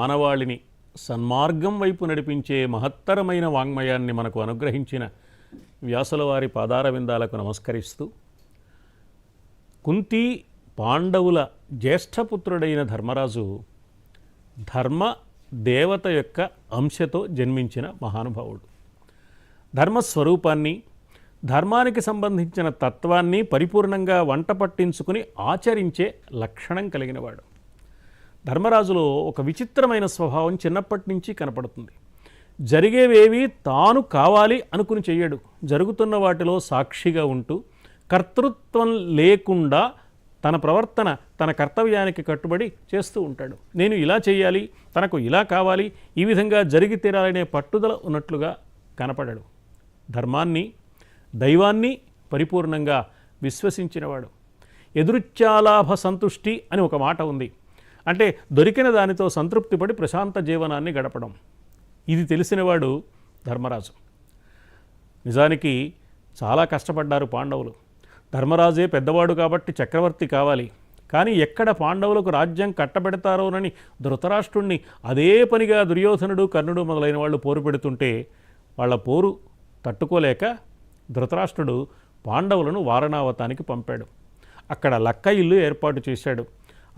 మానవాళిని సన్మార్గం వైపు నడిపించే మహత్తరమైన వాంగ్మయాన్ని మనకు అనుగ్రహించిన వ్యాసులవారి పాదారవిందాలకు పాదార విందాలకు నమస్కరిస్తూ కుంతి పాండవుల జ్యేష్ఠపుత్రుడైన ధర్మరాజు ధర్మ దేవత యొక్క అంశతో జన్మించిన మహానుభావుడు. ధర్మస్వరూపాన్ని ధర్మానికి సంబంధించిన తత్వాన్ని పరిపూర్ణంగా వంట పట్టించుకుని ఆచరించే లక్షణం కలిగినవాడు ధర్మరాజులో ఒక విచిత్రమైన స్వభావం చిన్నప్పటి నుంచి కనపడుతుంది. జరిగేవేవి తాను కావాలి అనుకుని చెయ్యడు. జరుగుతున్న వాటిలో సాక్షిగా ఉంటూ కర్తృత్వం లేకుండా తన ప్రవర్తన తన కర్తవ్యానికి కట్టుబడి చేస్తూ ఉంటాడు. నేను ఇలా చేయాలి తనకు ఇలా కావాలి ఈ విధంగా జరిగి తీరాలనే పట్టుదల ఉన్నట్లుగా కనపడడు. ధర్మాన్ని దైవాన్ని పరిపూర్ణంగా విశ్వసించినవాడు. ఎదురుచ్చాలాభ సంతుష్టి అని ఒక మాట ఉంది. అంటే దొరికిన దానితో సంతృప్తిపడి ప్రశాంత జీవనాన్ని గడపడం. ఇది తెలిసినవాడు ధర్మరాజు. నిజానికి చాలా కష్టపడ్డారు పాండవులు. ధర్మరాజే పెద్దవాడు కాబట్టి చక్రవర్తి కావాలి. కానీ ఎక్కడ పాండవులకు రాజ్యం కట్టబెడతారోనని ధృతరాష్ట్రుణ్ణి అదే పనిగా దుర్యోధనుడు కర్ణుడు మొదలైన వాళ్ళు పోరు పెడుతుంటే వాళ్ళ పోరు తట్టుకోలేక ధృతరాష్ట్రుడు పాండవులను వారణావతానికి పంపాడు. అక్కడ లక్క ఇల్లు ఏర్పాటు చేశాడు.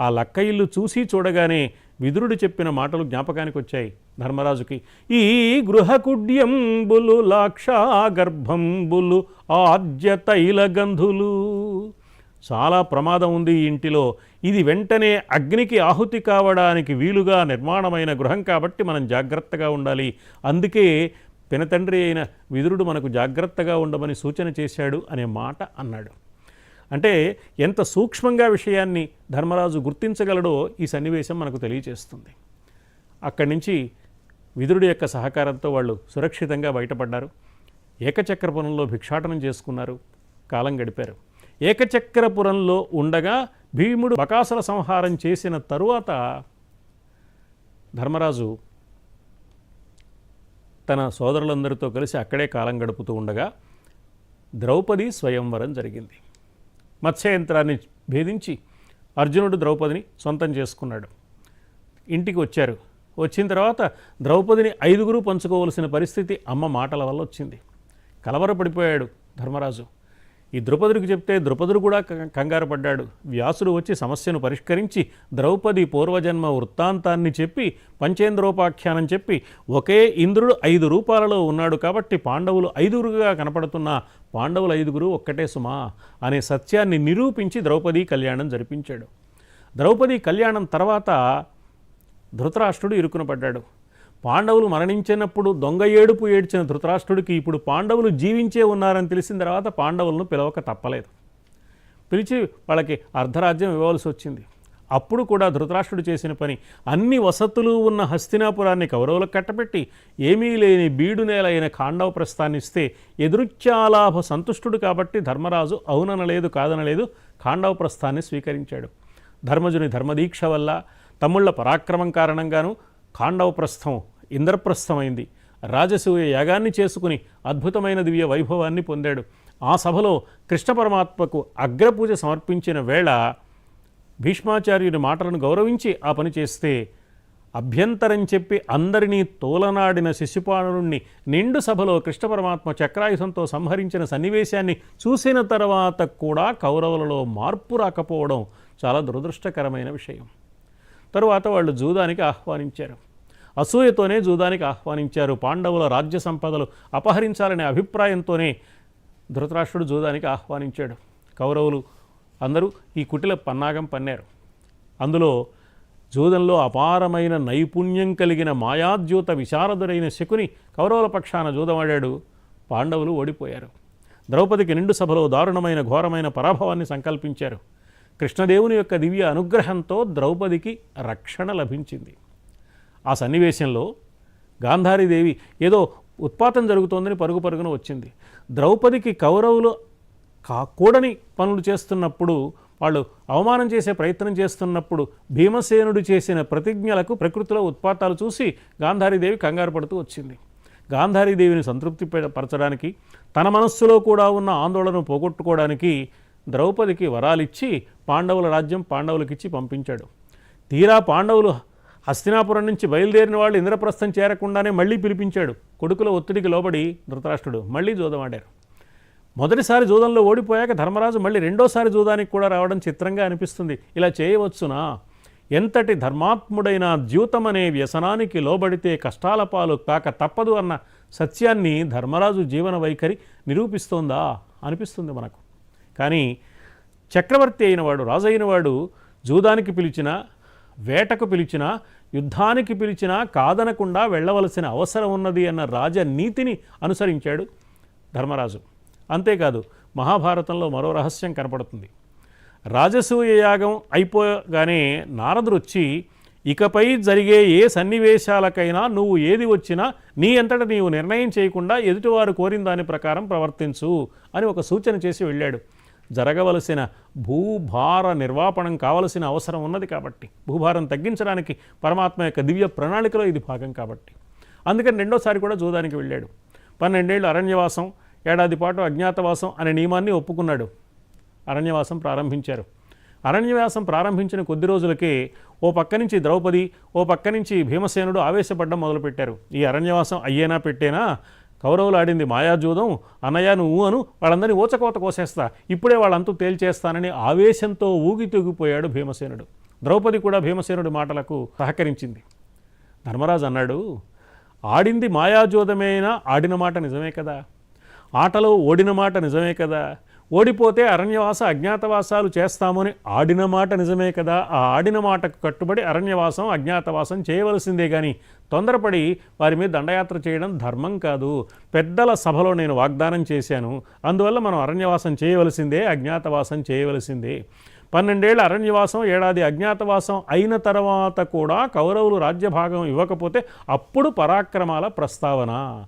ఆ లక్క ఇల్లు చూసి చూడగానే విదురుడు చెప్పిన మాటలు జ్ఞాపకానికి వచ్చాయి ధర్మరాజుకి. ఈ గృహకుడ్యంబులు లాక్షాగర్భంబులు ఆద్య తైలగంధులు చాలా ప్రమాదం ఉంది ఈ ఇంటిలో. ఇది వెంటనే అగ్నికి ఆహుతి కావడానికి వీలుగా నిర్మాణమైన గృహం కాబట్టి మనం జాగ్రత్తగా ఉండాలి. అందుకే పినతండ్రి అయిన విదురుడు మనకు జాగ్రత్తగా ఉండమని సూచన చేశాడు అనే మాట అన్నాడు. అంటే ఎంత సూక్ష్మంగా విషయాన్ని ధర్మరాజు గుర్తించగలడో ఈ సన్నివేశం మనకు తెలియజేస్తుంది అక్కడి నుంచి విదురుడి యొక్క సహకారంతో వాళ్ళు సురక్షితంగా బయటపడ్డారు. ఏకచక్రపురంలో భిక్షాటనం చేసుకున్నారు. కాలం గడిపారు. ఏకచక్రపురంలో ఉండగా భీముడు బకాసుల సంహారం చేసిన తరువాత ధర్మరాజు తన సోదరులందరితో కలిసి అక్కడే కాలం గడుపుతూ ఉండగా ద్రౌపది స్వయంవరం జరిగింది. మత్స్యయంత్రాన్ని భేదించి అర్జునుడు ద్రౌపదిని సొంతం చేసుకున్నాడు. ఇంటికి వచ్చారు. వచ్చిన తర్వాత ద్రౌపదిని ఐదుగురు పంచుకోవలసిన పరిస్థితి అమ్మ మాటల వల్ల వచ్చింది. కలవరపడిపోయాడు ధర్మరాజు. ఈ ద్రుపదుడికి చెప్తే ద్రుపదుడు కూడా క- కంగారు పడ్డాడు. వ్యాసుడు వచ్చి సమస్యను పరిష్కరించి ద్రౌపది పూర్వజన్మ వృత్తాంతాన్ని చెప్పి పంచేంద్రోపాఖ్యానం చెప్పి ఒకే ఇంద్రుడు ఐదు రూపాలలో ఉన్నాడు కాబట్టి పాండవులు ఐదుగురుగా కనపడుతున్న పాండవులు ఐదుగురు ఒక్కటే సుమా అనే సత్యాన్ని నిరూపించి ద్రౌపది కళ్యాణం జరిపించాడు. ద్రౌపది కళ్యాణం తర్వాత ధృతరాష్ట్రుడు ఇరుకున పడ్డాడు. పాండవులు మరణించినప్పుడు దొంగ ఏడుపు ఏడ్చిన ధృతరాష్ట్రుడికి ఇప్పుడు పాండవులు జీవించే ఉన్నారని తెలిసిన తర్వాత పాండవులను పిలవక తప్పలేదు. పిలిచి వాళ్ళకి అర్ధరాజ్యం ఇవ్వవలసి వచ్చింది. అప్పుడు కూడా ధృతరాష్ట్రుడు చేసిన పని అన్ని వసతులు ఉన్న హస్తినాపురాన్ని కౌరవులకు కట్టబెట్టి ఏమీ లేని బీడు నేల అయిన ఖాండవ ప్రస్థానిస్తే ఎదురుచ్చాలాభ సంతుష్టుడు కాబట్టి ధర్మరాజు అవుననలేదు కాదనలేదు ఖాండవ ప్రస్థాన్ని స్వీకరించాడు. ధర్మజుని ధర్మదీక్ష వల్ల తమ్ముళ్ళ పరాక్రమం కారణంగాను ఖాండవ ప్రస్థం ఇంద్రప్రస్థమైంది. రాజసూయ యాగాన్ని చేసుకుని అద్భుతమైన దివ్య వైభవాన్ని పొందాడు. ఆ సభలో కృష్ణ పరమాత్మకు అగ్రపూజ సమర్పించిన వేళ భీష్మాచార్యుని మాటలను గౌరవించి ఆ పని చేస్తే అభ్యంతరం చెప్పి అందరినీ తోలనాడిన శిశుపాలుని నిండు సభలో కృష్ణ పరమాత్మ చక్రాయుధంతో సంహరించిన సన్నివేశాన్ని చూసిన తర్వాత కూడా కౌరవులలో మార్పు రాకపోవడం చాలా దురదృష్టకరమైన విషయం. తరువాత వాళ్ళు జూదానికి ఆహ్వానించారు. అసూయతోనే జూదానికి ఆహ్వానించారు. పాండవుల రాజ్య సంపదలు అపహరించాలనే అభిప్రాయంతోనే ధృతరాష్ట్రుడు జూదానికి ఆహ్వానించాడు. కౌరవులు అందరూ ఈ కుటిల పన్నాగం పన్నారు. అందులో జూదంలో అపారమైన నైపుణ్యం కలిగిన మాయాద్యూత విశారదుడైన శకుని కౌరవుల పక్షాన జూదమాడాడు. పాండవులు ఓడిపోయారు. ద్రౌపదికి నిండు సభలో దారుణమైన ఘోరమైన పరాభవాన్ని సంకల్పించారు. కృష్ణదేవుని యొక్క దివ్య అనుగ్రహంతో ద్రౌపదికి రక్షణ లభించింది. ఆ సన్నివేశంలో గాంధారీదేవి ఏదో ఉత్పాతం జరుగుతోందని పరుగు పరుగున వచ్చింది. ద్రౌపదికి కౌరవులు కాకూడని పనులు చేస్తున్నప్పుడు వాళ్ళు అవమానం చేసే ప్రయత్నం చేస్తున్నప్పుడు భీమసేనుడు చేసిన ప్రతిజ్ఞలకు ప్రకృతిలో ఉత్పాతాలు చూసి గాంధారీదేవి కంగారు పడుతూ వచ్చింది. గాంధారీదేవిని సంతృప్తి పరచడానికి తన మనస్సులో కూడా ఉన్న ఆందోళనను పోగొట్టుకోవడానికి ద్రౌపదికి వరాలిచ్చి పాండవుల రాజ్యం పాండవులకిచ్చి పంపించాడు. తీరా పాండవులు హస్తినాపురం నుంచి బయలుదేరిన వాళ్ళు ఇంద్రప్రస్థం చేరకుండానే మళ్ళీ పిలిపించాడు. కొడుకుల ఒత్తిడికి లోబడి ధృతరాష్ట్రుడు మళ్ళీ జూదం మొదటిసారి జూదంలో ఓడిపోయాక ధర్మరాజు మళ్ళీ రెండోసారి జూదానికి కూడా రావడం చిత్రంగా అనిపిస్తుంది. ఇలా చేయవచ్చునా? ఎంతటి ధర్మాత్ముడైన ద్యూతమనే అనే వ్యసనానికి లోబడితే కష్టాల పాలు కాక తప్పదు అన్న సత్యాన్ని ధర్మరాజు జీవన వైఖరి నిరూపిస్తోందా? అనిపిస్తుంది మనకు. కానీ చక్రవర్తి అయినవాడు రాజు అయినవాడు జూదానికి పిలిచినా వేటకు పిలిచిన యుద్ధానికి పిలిచినా కాదనకుండా వెళ్ళవలసిన అవసరం ఉన్నది అన్న రాజనీతిని అనుసరించాడు ధర్మరాజు. అంతేకాదు మహాభారతంలో మరో రహస్యం కనపడుతుంది. రాజసూయ యాగం అయిపోగానే నారదుడు వచ్చి ఇకపై జరిగే ఏ సన్నివేశాలకైనా నువ్వు ఏది వచ్చినా నీ అంతటా నీవు నిర్ణయం చేయకుండా ఎదుటివారు కోరిన దాని ప్రకారం ప్రవర్తించు అని ఒక సూచన చేసి వెళ్ళాడు. జరగవలసిన భూభార నిర్వాపణం కావలసిన అవసరం ఉన్నది కాబట్టి. భూభారం తగ్గించడానికి పరమాత్మ యొక్క దివ్య ప్రణాళికలో ఇది భాగం కాబట్టి. అందుకని రెండోసారి కూడా జూదానికి వెళ్ళాడు. పన్నెండేళ్ళు అరణ్యవాసం ఏడాది పాటు అజ్ఞాతవాసం అనే నియమాన్ని ఒప్పుకున్నాడు. అరణ్యవాసం ప్రారంభించారు. అరణ్యవాసం ప్రారంభించిన కొద్ది రోజులకే ఓ పక్క నుంచి ద్రౌపది ఓ పక్క నుంచి భీమసేనుడు ఆవేశపడడం మొదలుపెట్టారు. ఈ అరణ్యవాసం అయ్యేనా పెట్టేనా? కౌరవులు ఆడింది మాయాజూదం అన్నయ్య నువ్వు అను వాళ్ళందరినీ ఊచకోత కోసేస్తా. ఇప్పుడే వాళ్ళంతూ తేల్చేస్తానని ఆవేశంతో ఊగి తూగిపోయాడు భీమసేనుడు. ద్రౌపది కూడా భీమసేనుడి మాటలకు సహకరించింది. ధర్మరాజు అన్నాడు ఆడింది మాయాజోదమేనా? ఆడిన మాట నిజమే కదా. ఆటలో ఓడిన మాట నిజమే కదా. ఓడిపోతే అరణ్యవాస అజ్ఞాతవాసాలు చేస్తామని ఆడిన మాట నిజమే కదా? ఆ ఆడిన మాటకు కట్టుబడి అరణ్యవాసం అజ్ఞాతవాసం చేయవలసిందే కానీ తొందరపడి వారి మీద దండయాత్ర చేయడం ధర్మం కాదు. పెద్దల సభలో నేను వాగ్దానం చేశాను. అందువల్ల మనం అరణ్యవాసం చేయవలసిందే అజ్ఞాతవాసం చేయవలసిందే. పన్నెండేళ్ళ అరణ్యవాసం ఏడాది అజ్ఞాతవాసం అయిన తర్వాత కూడా కౌరవులు రాజ్యభాగం ఇవ్వకపోతే అప్పుడు పరాక్రమాల ప్రస్తావన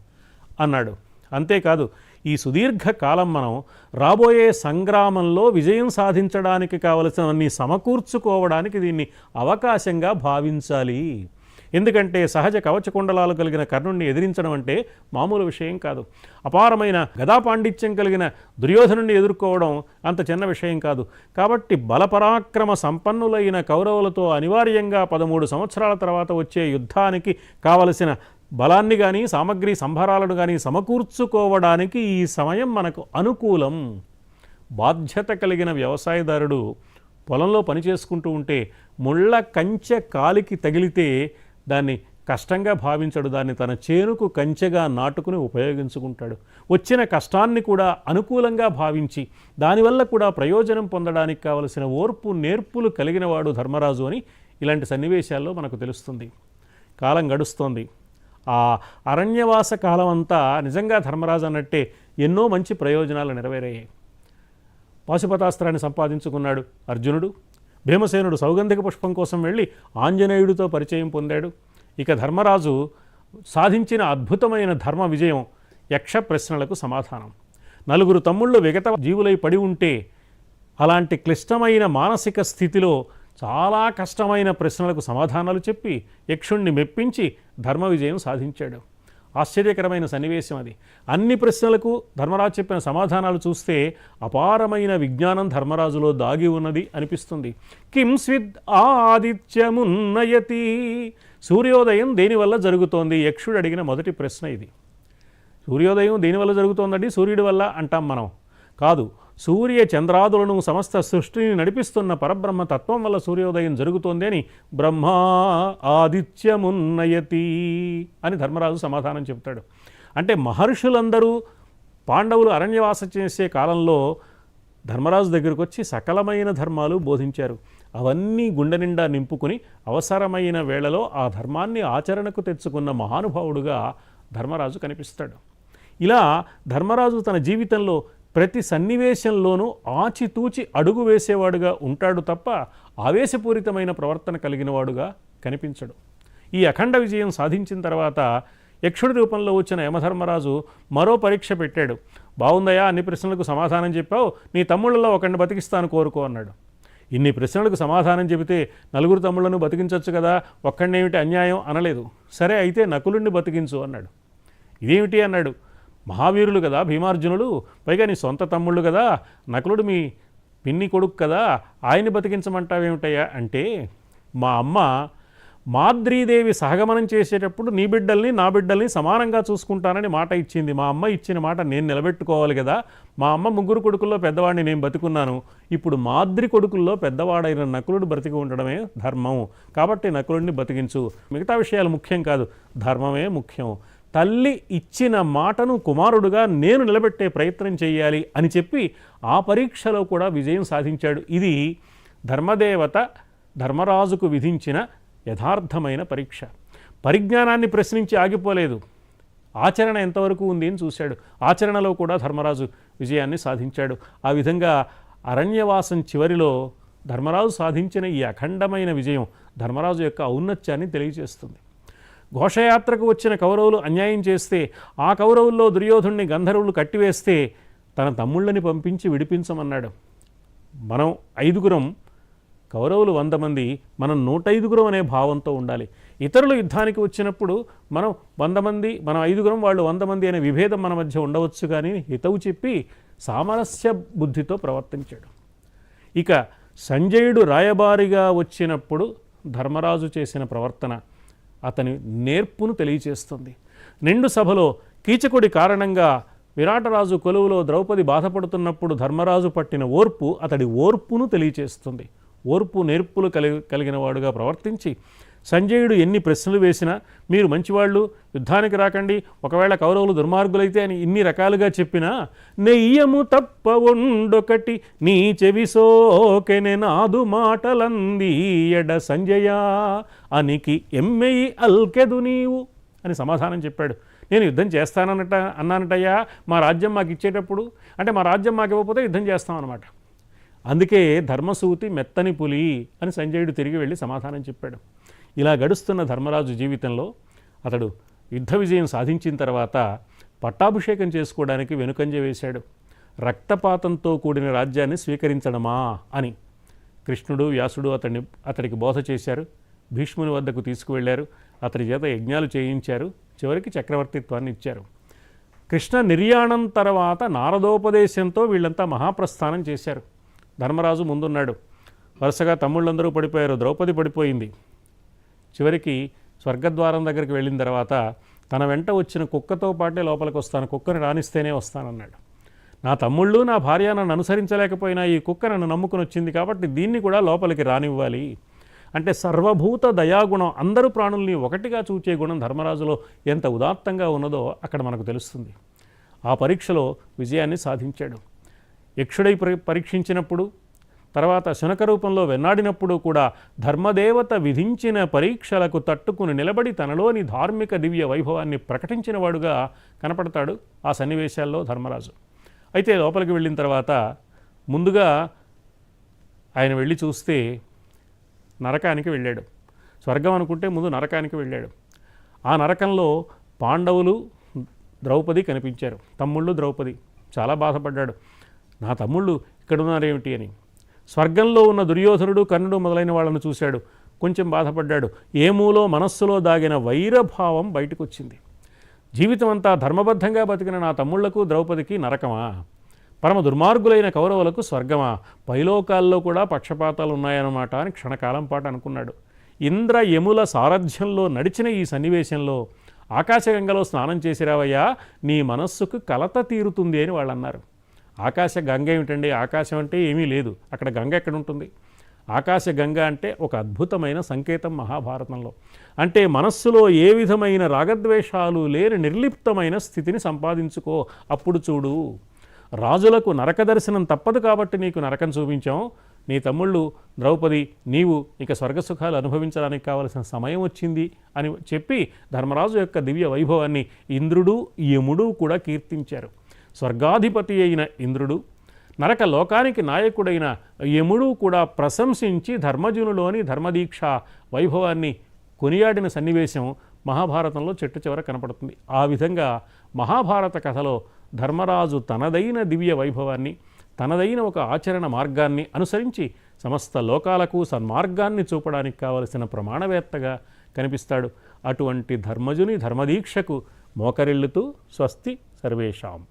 అన్నాడు. అంతేకాదు ఈ సుదీర్ఘ కాలం మనం రాబోయే సంగ్రామంలో విజయం సాధించడానికి కావలసినవన్నీ సమకూర్చుకోవడానికి దీన్ని అవకాశంగా భావించాలి. ఎందుకంటే సహజ కవచకుండలాలు కలిగిన కర్ణుణ్ణి ఎదిరించడం అంటే మామూలు విషయం కాదు. అపారమైన గదా పాండిత్యం కలిగిన దుర్యోధనుణ్ణి ఎదుర్కోవడం అంత చిన్న విషయం కాదు. కాబట్టి బలపరాక్రమ సంపన్నులైన కౌరవులతో అనివార్యంగా పదమూడు సంవత్సరాల తర్వాత వచ్చే యుద్ధానికి కావలసిన బలాన్ని కానీ సామగ్రి సంభారాలను కానీ సమకూర్చుకోవడానికి ఈ సమయం మనకు అనుకూలం. బాధ్యత కలిగిన వ్యవసాయదారుడు పొలంలో పని చేసుకుంటూ ఉంటే ముళ్ళ కంచె కాలికి తగిలితే దాన్ని కష్టంగా భావించడు. దాన్ని తన చేనుకు కంచెగా నాటుకుని ఉపయోగించుకుంటాడు. వచ్చిన కష్టాన్ని కూడా అనుకూలంగా భావించి దానివల్ల కూడా ప్రయోజనం పొందడానికి కావలసిన ఓర్పు నేర్పులు కలిగినవాడు ధర్మరాజు అని ఇలాంటి సన్నివేశాల్లో మనకు తెలుస్తుంది. కాలం గడుస్తోంది. ఆ అరణ్యవాస కాలం అంతా నిజంగా ధర్మరాజు అన్నట్టే ఎన్నో మంచి ప్రయోజనాలు నెరవేరాయి. పాశుపతాస్త్రాన్ని సంపాదించుకున్నాడు అర్జునుడు. భీమసేనుడు సౌగంధిక పుష్పం కోసం వెళ్ళి ఆంజనేయుడితో పరిచయం పొందాడు. ఇక ధర్మరాజు సాధించిన అద్భుతమైన ధర్మ విజయం యక్ష ప్రశ్నలకు సమాధానం. నలుగురు తమ్ముళ్ళు విగత జీవులై పడి ఉంటే అలాంటి క్లిష్టమైన మానసిక స్థితిలో చాలా కష్టమైన ప్రశ్నలకు సమాధానాలు చెప్పి యక్షుణ్ణి మెప్పించి ధర్మ విజయం సాధించాడు. ఆశ్చర్యకరమైన సన్నివేశం అది. అన్ని ప్రశ్నలకు ధర్మరాజు చెప్పిన సమాధానాలు చూస్తే అపారమైన విజ్ఞానం ధర్మరాజులో దాగి ఉన్నది అనిపిస్తుంది. కిం స్విద్ ఆదిత్యమున్నయతి? సూర్యోదయం దేనివల్ల జరుగుతోంది? యక్షుడు అడిగిన మొదటి ప్రశ్న ఇది. సూర్యోదయం దేనివల్ల జరుగుతోందండి? సూర్యుడి వల్ల అంటాం మనం. కాదు సూర్య చంద్రాదులను సమస్త సృష్టిని నడిపిస్తున్న పరబ్రహ్మ తత్వం వల్ల సూర్యోదయం జరుగుతోంది అని బ్రహ్మా ఆదిత్యమున్నయతి అని ధర్మరాజు సమాధానం చెబుతాడు. అంటే మహర్షులందరూ పాండవులు అరణ్యవాస చేసే కాలంలో ధర్మరాజు దగ్గరకు వచ్చి సకలమైన ధర్మాలు బోధించారు. అవన్నీ గుండె నిండా నింపుకుని అవసరమైన వేళలో ఆ ధర్మాన్ని ఆచరణకు తెచ్చుకున్న మహానుభావుడుగా ధర్మరాజు కనిపిస్తాడు. ఇలా ధర్మరాజు తన జీవితంలో ప్రతి సన్నివేశంలోనూ ఆచితూచి అడుగు వేసేవాడుగా ఉంటాడు తప్ప ఆవేశపూరితమైన ప్రవర్తన కలిగినవాడుగా కనిపించడు. ఈ అఖండ విజయం సాధించిన తర్వాత యక్షుడి రూపంలో వచ్చిన యమధర్మరాజు మరో పరీక్ష పెట్టాడు. బాగుందయా అన్ని ప్రశ్నలకు సమాధానం చెప్పావు నీ తమ్ముళ్ళలో ఒకరిని బతికిస్తాను కోరుకో అన్నాడు. ఇన్ని ప్రశ్నలకు సమాధానం చెబితే నలుగురు తమ్ముళ్ళను బతికించవచ్చు కదా ఒక్కడినేమిటి అన్యాయం అనలేదు. సరే అయితే నకులుణ్ణి బతికించు అన్నాడు. ఇదేమిటి అన్నాడు? మహావీరులు కదా భీమార్జునులు. పైగా నీ సొంత తమ్ముళ్ళు కదా. నకులుడు మీ పిన్ని కొడుకు కదా. ఆయన్ని బతికించమంటావేమిటయ్యా? అంటే మా అమ్మ మాద్రీదేవి సహగమనం చేసేటప్పుడు నీ బిడ్డల్ని నా బిడ్డల్ని సమానంగా చూసుకుంటానని మాట ఇచ్చింది. మా అమ్మ ఇచ్చిన మాట నేను నిలబెట్టుకోవాలి కదా. మా అమ్మ ముగ్గురు కొడుకుల్లో పెద్దవాడిని నేను బతికున్నాను. ఇప్పుడు మాద్రి కొడుకుల్లో పెద్దవాడైన నకులుడు బ్రతికి ఉండడమే ధర్మం. కాబట్టి నకులుడిని బతికించు. మిగతా విషయాలు ముఖ్యం కాదు. ధర్మమే ముఖ్యం. తల్లి ఇచ్చిన మాటను కుమారుడుగా నేను నిలబెట్టే ప్రయత్నం చేయాలి అని చెప్పి ఆ పరీక్షలో కూడా విజయం సాధించాడు. ఇది ధర్మదేవత ధర్మరాజుకు విధించిన యథార్థమైన పరీక్ష. పరిజ్ఞానాన్ని ప్రశ్నించి ఆగిపోలేదు. ఆచరణ ఎంతవరకు ఉంది అని చూశాడు. ఆచరణలో కూడా ధర్మరాజు విజయాన్ని సాధించాడు. ఆ విధంగా అరణ్యవాసం చివరిలో ధర్మరాజు సాధించిన ఈ అఖండమైన విజయం ధర్మరాజు యొక్క ఔన్నత్యాన్ని తెలియజేస్తుంది. ఘోషయాత్రకు వచ్చిన కౌరవులు అన్యాయం చేస్తే ఆ కౌరవుల్లో దుర్యోధుణ్ణి గంధర్వులు కట్టివేస్తే తన తమ్ముళ్ళని పంపించి విడిపించమన్నాడు. మనం ఐదుగురం కౌరవులు వంద మంది మనం నూట ఐదుగురం అనే భావంతో ఉండాలి. ఇతరులు యుద్ధానికి వచ్చినప్పుడు మనం వంద మంది మనం ఐదుగురం వాళ్ళు వంద మంది అనే విభేదం మన మధ్య ఉండవచ్చు కానీ హితవు చెప్పి సామరస్య బుద్ధితో ప్రవర్తించాడు. ఇక సంజయుడు రాయబారిగా వచ్చినప్పుడు ధర్మరాజు చేసిన ప్రవర్తన అతని నేర్పును తెలియచేస్తుంది. నిండు సభలో కీచకుడి కారణంగా విరాటరాజు కొలువులో ద్రౌపది బాధపడుతున్నప్పుడు ధర్మరాజు పట్టిన ఓర్పు అతడి ఓర్పును తెలియచేస్తుంది. ఓర్పు నేర్పులు కలిగి కలిగిన వాడుగా ప్రవర్తించి సంజయుడు ఎన్ని ప్రశ్నలు వేసినా మీరు మంచివాళ్ళు యుద్ధానికి రాకండి. ఒకవేళ కౌరవులు దుర్మార్గులైతే అని ఇన్ని రకాలుగా చెప్పినా నెయ్యము తప్ప ఉండొకటి నీ చెవి సోకెనె నాదు మాటలంది ఎడ సంజయ? అనికి ఎమ్మెయి అల్కెదు నీవు? అని సమాధానం చెప్పాడు. నేను యుద్ధం చేస్తానన్నట అన్నానటయ్యా మా రాజ్యం మాకు ఇచ్చేటప్పుడు. అంటే మా రాజ్యం మాకు ఇవ్వకపోతే యుద్ధం చేస్తామన్నమాట అందుకే ధర్మసూతి మెత్తని పులి అని సంజయుడు తిరిగి వెళ్ళి సమాధానం చెప్పాడు. ఇలా గడుస్తున్న ధర్మరాజు జీవితంలో అతడు యుద్ధ విజయం సాధించిన తర్వాత పట్టాభిషేకం చేసుకోవడానికి వెనుకంజ వేశాడు. రక్తపాతంతో కూడిన రాజ్యాన్ని స్వీకరించడమా అని కృష్ణుడు వ్యాసుడు అతన్ని అతడికి బోధ చేశారు. భీష్ముని వద్దకు తీసుకువెళ్ళారు. అతడి చేత యజ్ఞాలు చేయించారు. చివరికి చక్రవర్తిత్వాన్ని ఇచ్చారు. కృష్ణ నిర్యాణం తర్వాత నారదోపదేశంతో వీళ్ళంతా మహాప్రస్థానం చేశారు. ధర్మరాజు ముందున్నాడు. వరుసగా తమ్ముళ్ళందరూ పడిపోయారు. ద్రౌపది పడిపోయింది. చివరికి స్వర్గద్వారం దగ్గరికి వెళ్ళిన తర్వాత తన వెంట వచ్చిన కుక్కతో పాటే లోపలికి వస్తాను కుక్కని రాణిస్తేనే వస్తానన్నాడు. నా తమ్ముళ్ళు నా భార్య నన్ను అనుసరించలేకపోయినా ఈ కుక్క నన్ను నమ్ముకుని వచ్చింది కాబట్టి దీన్ని కూడా లోపలికి రానివ్వాలి. అంటే సర్వభూత దయాగుణం అందరూ ప్రాణుల్ని ఒకటిగా చూచే గుణం ధర్మరాజులో ఎంత ఉదాత్తంగా ఉన్నదో అక్కడ మనకు తెలుస్తుంది. ఆ పరీక్షలో విజయాన్ని సాధించాడు. యక్షుడై పరీక్షించినప్పుడు తర్వాత శునక రూపంలో వెన్నాడినప్పుడు కూడా ధర్మదేవత విధించిన పరీక్షలకు తట్టుకుని నిలబడి తనలోని ధార్మిక దివ్య వైభవాన్ని ప్రకటించినవాడుగా కనపడతాడు ఆ సన్నివేశాల్లో ధర్మరాజు. అయితే లోపలికి వెళ్ళిన తర్వాత ముందుగా ఆయన వెళ్ళి చూస్తే నరకానికి వెళ్ళాడు. స్వర్గం అనుకుంటే ముందు నరకానికి వెళ్ళాడు. ఆ నరకంలో పాండవులు ద్రౌపది కనిపించారు. తమ్ముళ్ళు ద్రౌపది. చాలా బాధపడ్డాడు. నా తమ్ముళ్ళు ఇక్కడున్నారేమిటి? అని. స్వర్గంలో ఉన్న దుర్యోధనుడు కర్ణుడు మొదలైన వాళ్ళను చూశాడు. కొంచెం బాధపడ్డాడు. ఏమూలో మనస్సులో దాగిన వైరభావం బయటకు వచ్చింది జీవితం అంతా ధర్మబద్ధంగా బతికిన నా తమ్ముళ్ళకు ద్రౌపదికి నరకమా? పరమ దుర్మార్గులైన కౌరవులకు స్వర్గమా? పైలోకాల్లో కూడా పక్షపాతాలు ఉన్నాయన్నమాట అని క్షణకాలం పాటు అనుకున్నాడు. ఇంద్ర యముల సారథ్యంలో నడిచిన ఈ సన్నివేశంలో ఆకాశగంగలో స్నానం చేసిరావయ్యా నీ మనస్సుకు కలత తీరుతుంది అని వాళ్ళు అన్నారు ఆకాశ గంగ ఏమిటండి? ఆకాశం అంటే ఏమీ లేదు. అక్కడ గంగ ఎక్కడ ఉంటుంది ఆకాశ గంగ అంటే ఒక అద్భుతమైన సంకేతం మహాభారతంలో. అంటే మనస్సులో ఏ విధమైన రాగద్వేషాలు లేని నిర్లిప్తమైన స్థితిని సంపాదించుకో. అప్పుడు చూడు. రాజులకు నరక దర్శనం తప్పదు కాబట్టి నీకు నరకం చూపించాం. నీ తమ్ముళ్ళు ద్రౌపది నీవు ఇక స్వర్గసుఖాలు అనుభవించడానికి కావలసిన సమయం వచ్చింది అని చెప్పి ధర్మరాజు యొక్క దివ్య వైభవాన్ని ఇంద్రుడు యముడు కూడా కీర్తించారు. స్వర్గాధిపతి అయిన ఇంద్రుడు నరక లోకానికి నాయకుడైన యముడు కూడా ప్రశంసించి ధర్మజునులోని ధర్మదీక్ష వైభవాన్ని కొనియాడిన సన్నివేశం మహాభారతంలో చెట్టు చివర కనపడుతుంది. ఆ విధంగా మహాభారత కథలో ధర్మరాజు తనదైన దివ్య వైభవాన్ని తనదైన ఒక ఆచరణ మార్గాన్ని అనుసరించి సమస్త లోకాలకు సన్మార్గాన్ని చూపడానికి కావలసిన ప్రమాణవేత్తగా కనిపిస్తాడు. అటువంటి ధర్మజుని ధర్మదీక్షకు మోకరిల్లుతూ స్వస్తి సర్వేషాం.